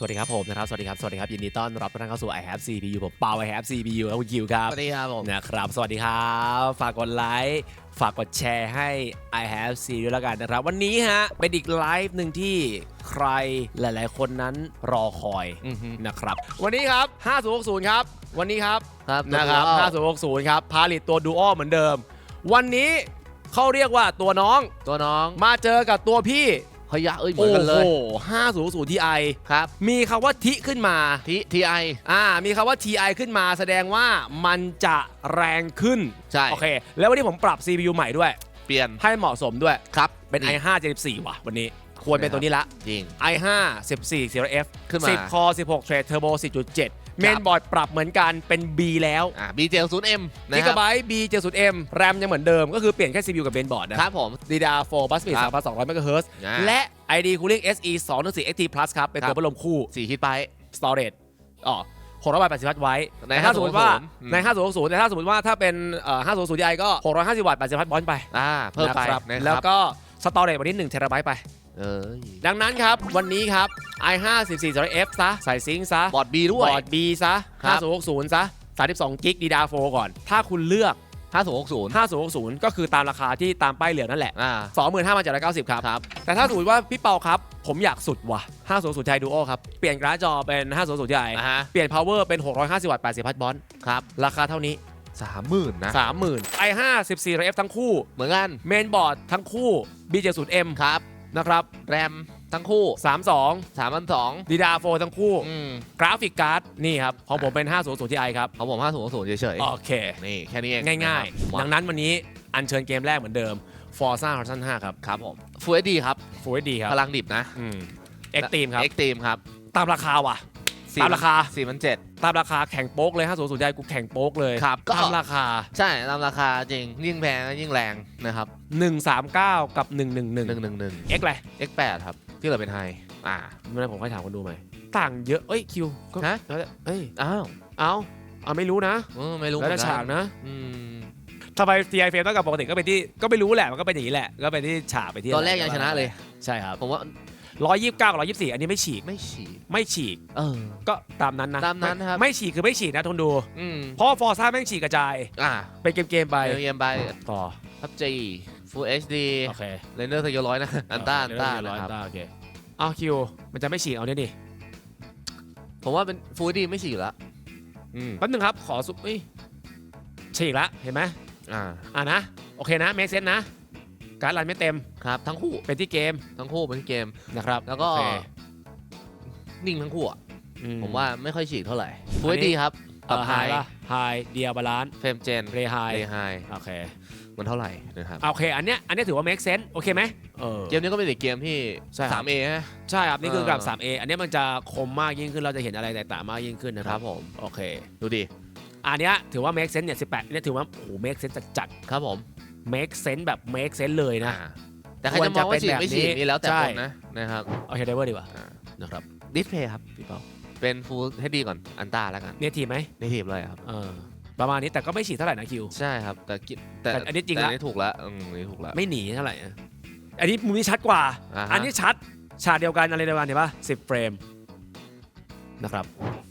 สวัสดีครับผมนะครับ สวัสดีครับ สวัสดีครับ ยินดีต้อนรับทุกท่านเข้าสู่ i have CPU ผมเปา i have CPU แล้วคุณคิวครับสวัสดีครับผมนะครับ สวัสดีครับ ฝากกดไลค์ ฝากกดแชร์ให้ i have C ด้วยแล้วกันนะครับ วันนี้ฮะ เป็นอีกไลฟ์หนึ่งที่ใครหลาย ๆ คนนั้นรอคอยอือฮึ นะครับ วันนี้ครับ 5060 ครับ วันนี้ครับ ครับนะครับ5060 ครับ พาลิตตัวดูอัเหมือนเดิม วันนี้เขาเรียกว่าตัวน้อง ตัวน้อง มาเจอกับตัวพี่ พยะเอ้ยเหมือนกันเลยโอ้โห500 Ti ครับ มีคำว่าทิขึ้นมา ทีทีไออ่า มีคำว่า TI ขึ้นมาแสดงว่ามันจะแรงขึ้น ใช่ โอเค แล้ววันนี้ผมปรับ CPU ใหม่ด้วย เปลี่ยน ให้เหมาะสมด้วย ครับ เป็นนี่ i5 74ว่ะ วันนี้ ควรเป็นตัวนี้ละ จริง i5 14 0F ขึ้นมา10 Core 16 Thread Turbo 4.7 เมนบอร์ดปรับเหมือนกันเป็น B แล้วอ่าบีเจลศูนย์เอ็มนะ g ครั b B 70M RAM ยังเหมือนเดิมก็คือเปลี่ยนแค่ CPU กับเมนบอร์ดนะครับผม DDR4 bus speed ครับ3200 MHz อ่าและ ID Cooling SE 214 XT Plus ครับ เป็นครัตัวบพัดลมคู่สี่ฮิตไป storage อ๋อ680วัตต์ไว้ในแต่ถ้าสมมติว่า560ใน560แต่ถ้าสมมติว่าถ้าเป็นเอ่อ560 Ti ก็650วัตต์80วัตต์บอลไปอ่าเพิ่มไปนะครับนะครับแล้วก็สตอเรจวันนี้1เทราไบต์ไป เออดังนั้นครับวันนี้ครับ i5 14 f ซะ ใส่ซิงค์ซะ บอร์ดบีด้วบยอร์ด B ซะ ครับ 5060 ซะ 32กิก DDR4 ก่อน ถ้าคุณเลือกห้าศูนย์หกศูนย์5060 ก็คือตามราคาที่ตามป้ายเหลืองนั่นแหละ อ่า 25,790 ครับ ครับ แต่ถ้าสมมติว่าพี่เปาครับ ผมอยากสุดว่ะ 500 Ti Duo ครับ เปลี่ยนกราฟจอเป็น 500 Ti อ่าฮะ เปลี่ยน power เป็น 650 วัตต์ 80 พัทบอลครับราคาเท่านี้ สามหมื่นนะ 30,000 i5 14 f ทั้งคู่ เหมือนกัน เมนบอร์ดทั้งคู่ B70M ครับ นะครับแรมทั้งคู่ 32สามพันสอง DDR4 ทั้งคู่ อืมกราฟิกการ์ด นี่ครับ ของผมเป็น 500 Ti ครับ ของผมห้าศูนย์หกศูนย์เฉยโอเค ๆนี่แค่นี้เองง่ายนะครับๆดังนั้นวันนี้อัญเชิญเกมแรกเหมือนเดิม Forza Horizon 5 ครับ ครับผมฟูเอดีครับ Full HD ครับพลังดิบนะอืม Extreme ครับ เอ็กตีมครับ ตามราคาว่ะ ตามราคา สี่พันเจ็ด ตามราคาแข่งโป๊กเลย500 Ti กูแข่งโป๊กเลยครับก็ ตามราคา ใช่ตามราคาจริงยิ่งแพงก็ยิ่งแรงนะครับ139 กับ111 หนึ่งหนึ่งหนึ่ง X อะไร X แปดครับ ที่เหลือเป็นไฮอ่า ไม่ได้ผมให้ถามคนดูใหม่ ต่างเยอะ เอ้ยคิวก็ฮะ แล้วแต่เอ้ยอ้าวเอาเอาไม่รู้นะเออไม่รู้แล้วแต่เหมือนฉากนะอืมทำไม TI เฟรมต้องกับปกติก็เป็นที่ก็ไม่รู้แหละมันก็เป็นอย่างนี้แหละ ก็เป็นที่ฉากไปที่ตอนแรกยังชนะเลย ใช่ครับ ผมว่า ร้อยยี่สิบเก้ากับร้อยยี่สิบสี่อันนี้ไม่ฉีกไม่ฉีกไม่ฉีกเออ ก็ตามนั้นนะตามนั้นนะครับ ไม่ไม่ฉีกคือไม่ฉีกนะทนดู อืมเพราะฟอร์ซ่าแม่งฉีกกระจายอ่าเป็นเกมๆไปไปเยี่ยมไปต่อพับจีฟูเอชดีโอเคเรนเนอร์สยร้อยนะอันต้าอันต้าร้อยนะคอัรับนต้าโอเคเอาคิวมันจะไม่ฉีกเอาเนี่ยดิผมว่าเป็นฟูดีไม่ฉีกอยู่แล้วอืมแป๊บนึงครับขอซุปเอ้ยฉีกละเห็นไหมอ่าอะนะโอเคนะเมคเซนนะการดรันไม่เต็ม ครับทั้งคู่เป็นที่เกมทั้งคู่เป็นเกม นะครับแล้วก็ โอเคนิ่งทั้งคู่อะอืผมว่าไม่ค่อยฉีกเท่าไหร่ฟูอันนี้ดีครับปเอ่รับอไฮไฮละไฮเดียบาลานซ์เฟรมเจนเรไฮเรไฮโอเคมันเท่าไหร่นะครับ โอเค อันเนี้ยอันเนี้ยถือว่า make sense โอเคไหมเออ เกมนี้ก็เป็นอีกเกมที่ใช่ครับ 3A ฮะ ใช่ครับ นี่คือเออกับ 3A อันเนี้ยมันจะคมมากยิ่งขึ้นเราจะเห็นอะไรแตกต่างมากยิ่งขึ้นนะคครัรับบ ผมโอเค ดูดิอันเนี้ยถือว่า make sense เนี่ย18เนี่ยถือว่าโอ้โห make sense จัดจัดครับผมๆ make sense แบบ make sense เลยนะ อ่า แต่ใครจะมองว่าฉีกไม่ฉีกนี่แล้วแต่ใช่คนนะนะครับโอเคไดเวอร์ดีกว่าอ่านะครับดิสเพย์ครับพี่เปาเป็นฟูลให้ดีก่อนอันต้าแล้วกันเนี่ยทีมไหมในทีมเลยครับเออประมาณนี้แต่ก็ไม่ฉีดเท่าไหร่นะคิว ใช่ครับ แต่กิแต่แต่อันนี้จริงละแต่อันนี้ถูกแล้วอืมอันนี้ถูกแล้วไม่หนีเท่าไหร่นะอันนี้มุมนี้ชัดกว่าาฮะอันนี้ชัดฉากเดียวกันอะไรเดียวกันเห็นปะ10เฟรมนะครับ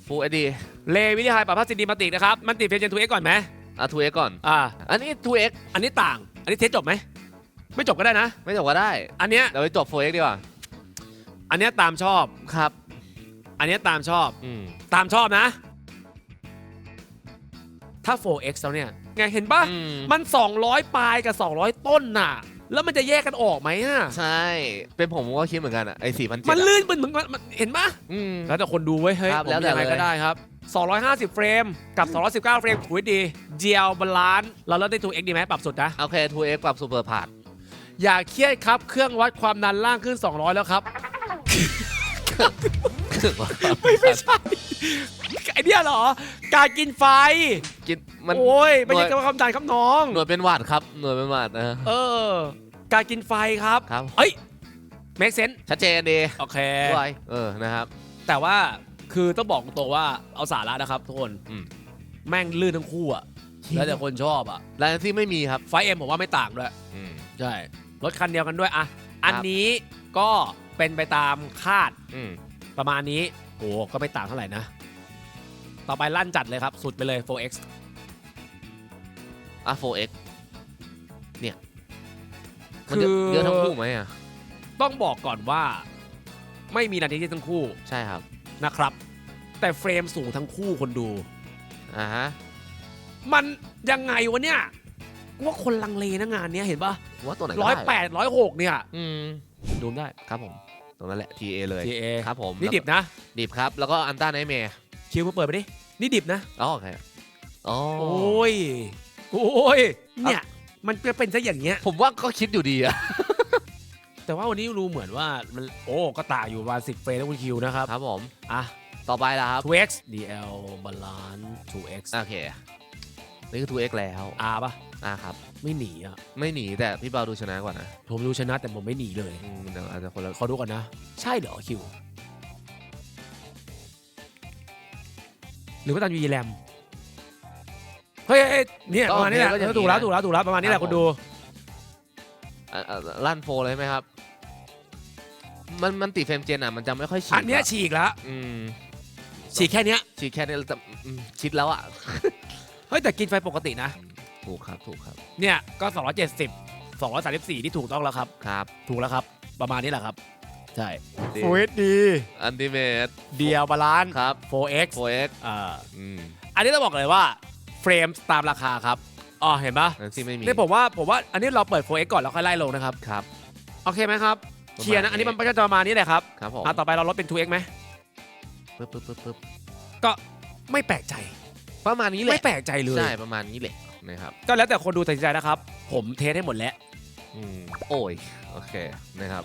ฟูลเอดีเลวิธีไฮปรับภาพซีดีมาติกนะครับ มันติดเฟรมเจนทูเอ็กก่อนไหมอะทูเอ็กก่อนอ่าอันนี้ทูเอ็กอันนี้ต่าง อันนี้เทสจบไหม ไม่จบก็ได้นะ ไม่จบก็ได้ อันเนี้ยเดี๋ยวไปจบโฟเอ็กดีกว่า อันเนี้ยตามชอบ ครับ อันเนี้ยตามชอบ อืมตามชอบนะ ถ้า 4x แล้วเนี่ย ไงเห็นปะอืมมัน 200 ปลายกับ 200 ต้นน่ะ แล้วมันจะแยกกันออกไหมอะ ใช่ เป็นผมผมก็คิดเหมือนกันอะไอ้สี่พันเจ็ดมันลื่นมันเหมือนมันเห็นปะอืม แล้วแต่คนดูเว้ย เฮ้ยครับผมแล้วแต่ยังไงก็เลยได้ครับ 250 เฟรม กับ 219 เฟรมคุยดี เจียวบาลานซ์เราเลือกได้ 2x ดีไหมปรับสุดนะ โอเคทูเอ็กปรับซูเปอร์พาร์ท อย่าเครียดครับ เครื่องวัดความดันล่างขึ้น 200 แล้วครับ ไม่ไม่ใช่ไอเนี้ยเหรอ การกินไฟ กินมันโอ้ยไม่หน่ใช่วยความดันครับน้อง หน่วยเป็นวัตต์ครับ หน่วยเป็นวัตต์นะเออ การกินไฟครับครับเอ้ย make sense ชัดเจนดีโอเคด้วยเออนะครับ แต่ว่าคือต้องบอกตรงๆว่าเอาสาระนะครับทุกคนอืมแม่งลื่นทั้งคู่อะแล้วแต่คนชอบอะรายที่ไม่มีครับไฟเอ็มผมว่าไม่ต่างด้วยอืมใช่ รถคันเดียวกันด้วยอะอันนี้ก็เป็นไปตามคาดอืมประมาณนี้โอ้ก็ไม่ต่างเท่าไหร่นะ ต่อไปลั่นจัดเลยครับ สุดไปเลย 4x อะ 4x เนี่ยมันเยอะคือ เยอะทั้งคู่ไหมอะ ต้องบอกก่อนว่าไม่มีนาทีที่ทั้งคู่ใช่ครับนะครับ แต่เฟรมสูงทั้งคู่คนดู อ่าฮะมันยังไงวะเนี่ย กูว่าคนลังเลนะงานเนี้ยเห็นปะว่าตัวไหนก็ร้อยได้แปดร้อยหกเนี่ยอืมดูมได้ครับผม ตรงนั้นแหละ TA เลย TA ครับผมนี่ดิบนะดิบครับ แล้วก็อันต้าไนเมย์คิวมาเปิดไปดินี่ดิบนะอ๋อโอเคอ๋อโอ้ยโอ้ยเนี่ยมันจะเป็นซะอย่างเงี้ย ผมว่าก็คิดอยู่ดีอะแต่ว่าวันนี้รู้เหมือนว่ามันโอ้ก็ต่างอยู่ประมาณ10เฟรมนะคุณคิวนะครับ ครับผม อะ ต่อไปละครับ 2x DL balance 2x โอเค นี่คือ 2x แล้ว R ป่ะ อ่าครับ ไม่หนีอะ ไม่หนีแต่พี่เปาดูชนะกว่านะผมรู้ชนะแต่ผมไม่หนีเลยอืมเดี๋ยวอาจจะคนละขอดูก่อนนะ ใช่เหรอคิว หรือว่าตอนยูแรมเฮ้ยเฮ้ยเนี่ยประมาณนี้แหละถูกแล้วถูกแล้วถูกแล้วประมาณนี้แหละคุณดูอะอะลั่นโฟเลยไหมครับ มันมันติดเฟรมเจนอะมันจะไม่ค่อยฉีกอันเนี้ยะฉีกแล้วอืมฉีกแค่เนี้ยฉีกแค่นี้แต่อืมชิดแล้วอะ เฮ้ยแต่กินไฟปกตินะ ถูกครับถูกครับเนี่ยก็ 270 234ที่ถูกต้องแล้วครับ ครับถูกแล้วครับ ประมาณนี้แหละครับ ใช่ดีฟูดดีอันติเมตเดียวบาลานซ์ ครับ 4x 4x อ่าอืมอันนี้ต้องบอกเลยว่าเฟรมตามราคาครับอ๋อเห็นปะอันที่ไม่มี นี่ผมว่าผมว่าอันนี้เราเปิด 4x ก่อนแล้วค่อยไล่ลงนะครับ ครับ โอเคไหมครับประมาณเคลียร์นะอันนี้นี้มันก็จะประมาณนี้แหละครับครับผมอะต่อไปเราลดเป็น 2x ไหมปึ๊บปึ๊บปึ๊บปึ๊บก็ไม่แปลกใจ ประมาณนี้แหละไม่แปลกใจเลย ใช่ประมาณนี้แหละ นะครับก็แล้วแต่คนดูตัดสินใจนะครับ ผมเทสให้หมดแล้ว อืมโอ้ยโอเคนะครับ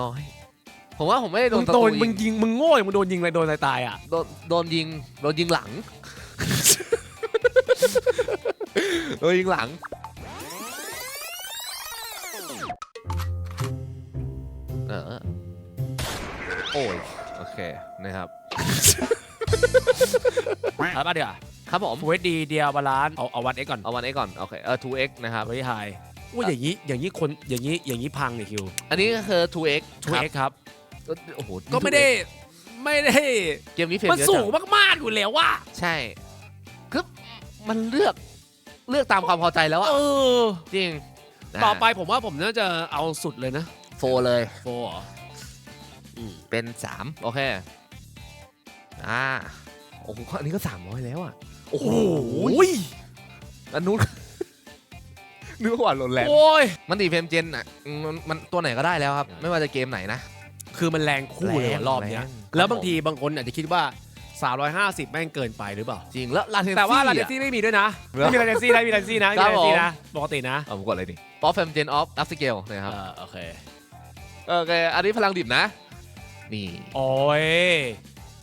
น้อย ผมว่าผมไม่ได้โดมึนงตะโดตูนมึงยิงมึงโง่มึงโดนยิงอะไรโดนอะไรตายอะโดนโดนยิงโดนยิงหลัง โดนยิงหลัง เออโอ้ยโอเคนะครับเอาป่ะเดี๋ยว ครับผมฟูดดีเดียวบาลานซ์เอาเอาวัด x ก่อนเอาวัน x ก่อนโอเคเออ 2x นะครับไว้ไฮว่าอย่างนี้อย่างนี้คนอย่างนี้อย่างนี้พังเนี่ยคิว อันนี้ก็คือ 2x ครับ 2x ครับโอ้โหก็ไม่ได้ไม่ได้เกมนี้เฟรมมันเยอะสูจังมากๆอยู่แล้วว่าใช่คือมันเลือกเลือกตามความพอใจแล้วอะเออจริง ต่อไปผมว่าผมน่าจะเอาสุดเลยนะโฟเลยโฟร์เหรออืมเป็น3โอเคอ่าโอ้โหอันนี้ก็300แล้วอะ โอ้โหอันนู้น นึกว่าหล่นแรงโอ้ยมันตีเฟรมเจนอะมันมันตัวไหนก็ได้แล้วครับ ไม่ว่าจะเกมไหนนะ คือมันแรงคู่เลยแรงรอบเนี้ยแรง แล้วครับบางทีบางคนอาจจะคิดว่า 350 แม่งเกินไปหรือเปล่า จริงแล้วลาเทนซี่แต่ว่าลาเดอะซี่ไม่มีด้วยนะเหรอไม่มีลาเดซี่นะมีลาเดซี่นะมีครัลาบเดซี่ผมนะปกตินะเอาผมกดอะไรดิออฟเฟรมเจนออฟอัพสเกลนะครับเออโอเคโอเคอันนี้พลังดิบนะ นี่ โอ้ย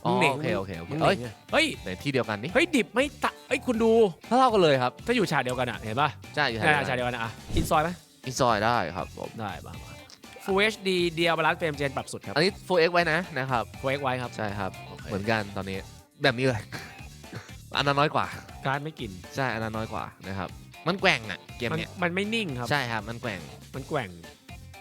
อ๋อมึงหนิงโอเคโอเคโอเคมึงหเอ้ยนิงอะเฮ้ยในที่เดียวกันนี่เฮ้ยดิบไม่ตะเฮ้ยคุณดู เท่าๆกันเลยครับถ้าอยู่ฉากเดียวกันอะเห็นป่ะใช่อยู่ใช่แถวฉากเดียวกันอะอะอินซอยไหมอินซอยได้ครับผมได้มามา Full HD เดียวบาลานซ์เฟรมเจนปรับสุดครับ อันนี้ 4x ไว้นะนะครับ 4x ไว้ครับ ใช่ครับ โอเค เหมือนกันตอนนี้แบบนี้เลย อันนั้นน้อยกว่า การดไม่กินใช่อันนั้นน้อยกว่านะครับ มันแกว่งอะเกมมันเนี้ยมันไม่นิ่งครับ ใช่ครับมันแกว่ง มันแกว่ง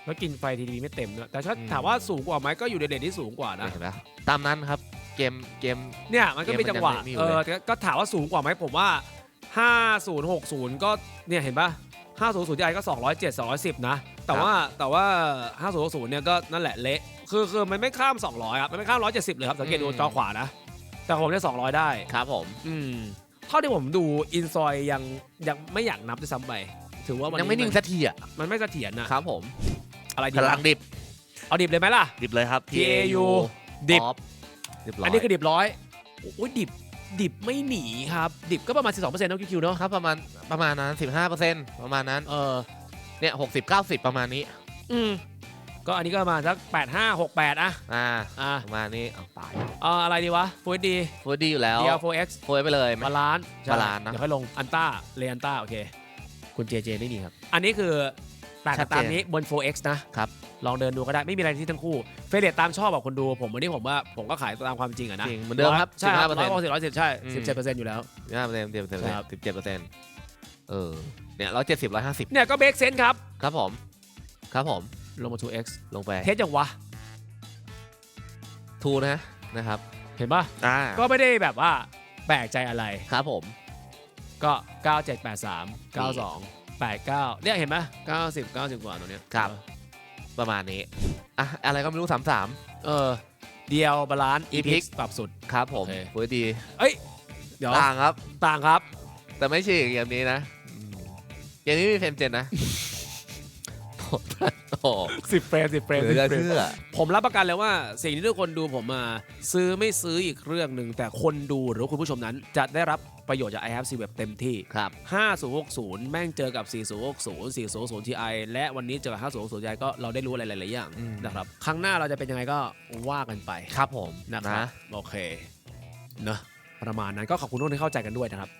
แล้วกินไฟทีดีไม่เต็มด้วยแต่ถ้าอืม ถามว่าสูงกว่าไหมก็อยู่ในเด่นที่สูงกว่านะ เห็นไหมตามนั้นครับ เกมเกม เนี่ยมันก็มีจังหวะ เกมมันยังไม่มีอยู่เอเลยอแต่ก็ถามว่าสูงกว่าไหมผมว่า 5060 ก็เนี่ยเห็นป่ะ500ที่ไอก็ 207 210 นะ แต่ว่าแต่ว่า 5060 เนี่ยก็นั่นแหละเละคือคือมันไม่ข้าม 200 ครับ มันไม่ข้าม 170 เลยครับ สังเกตดูจอขวานะ แต่ผมได้200 ได้ ครับผม อืม เท่าที่ผมดูอินซอยยังยังไม่อยากนับด้วยซ้ำไป ถือว่าวันยังไม่นิ่งสักทีอะมันไม่เสถียรนะ ครับผมอะไรดีพลัวะงดิบเอาดิบเลยไหมล่ะ ดิบเลยครับ TAU ดิบ ออฟ ดิบร้อยอันนี้คือดิบร้อยโอ้ยดิบดิบไม่หนีครับ ดิบก็ประมาณ 12%นะคิวๆเนาะครับประมาณประมาณนั้น 15%ประมาณนั้นเออเนี่ย60 90 ประมาณนี้ อืมก็อันนี้ก็ประมาณสัก8 5 6 8อะอ่าอะประมาณนี้เอาตายเอ่ออะไรดีวะ Full HD ฟูดดีอยู่แล้ว DL4X โฟยไปเลยไหม บาลานซ์บาลานซ์นะ เดี๋ยวค่อยลงอันต้าเรอันต้าโอเค คุณเจเจไม่มีครับ อันนี้คือ ต่างชักัดนเจนตามนี้บน 4X นะครับ ลองเดินดูก็ได้ไม่มีอะไรที่ทั้งคู่เฟรเรตตามชอบแบบคนดูผมวันนี้ผมว่าผมก็ขายตามความจริงอะนะจริงเหมือนเดิมครับใช่ครับ15%ร้อยหกสิบร้อยสิบใช่อืมสิบเจ็ดเปอร์เซ็นต์อยู่แล้วห้าเปอร์เซ็นต์เจ็ดเปอร์เซ็นต์ครับสิบเจ็ดเปอร์เซ็นต์เออเนี่ยร้อยเจ็ดสิบร้อยห้าสิบเนี่ยก็เบรกเซนครับครับผมครับผมลงมา 2x ลงไปเทสยังวะทูนะนะครับ เห็นป่ะอ่าก็ไม่ได้แบบว่าแปลกใจอะไรครับผมก็ 9783 92 89เนี่ยเห็นไหม90 90กว่าตัวเนี้ยครับ ประมาณนี้ อะ อะไรก็ไม่รู้สามสามเออ เดียวบาลานซ์ EPIX EPIX ปรับสุด ครับผมโอเคฟูดีเอ้ย เดี๋ยวต่างครับ ต่างครับ แต่ไม่ใช่เกมนี้นะเกมนี้มีเฟรมเจนนะโอ้โห10เฟรม10เฟรมเหลือ10เฟรมเชื่อผมรับประกันเลยว่า สิ่งที่ทุกคนดูผมมา ซื้อไม่ซื้ออีกเรื่องหนึ่งแต่คนดูหรือว่าคุณผู้ชมนั้นจะได้รับ ประโยชน์จาก i have C Web เต็มที่ ครับ 5060 แม่งเจอกับ 4060 4060 Ti และวันนี้เจอกับ 5060 Ti ก็เราได้รู้อะไรหลาย ๆ อย่างอืม นะครับ ครั้งหน้าเราจะเป็นยังไงก็ว่ากันไปครับผมนะครับ โอเค เนอะประมาณนั้นก็ขอบคุณทุกคนที่เข้าใจกันด้วยนะครับ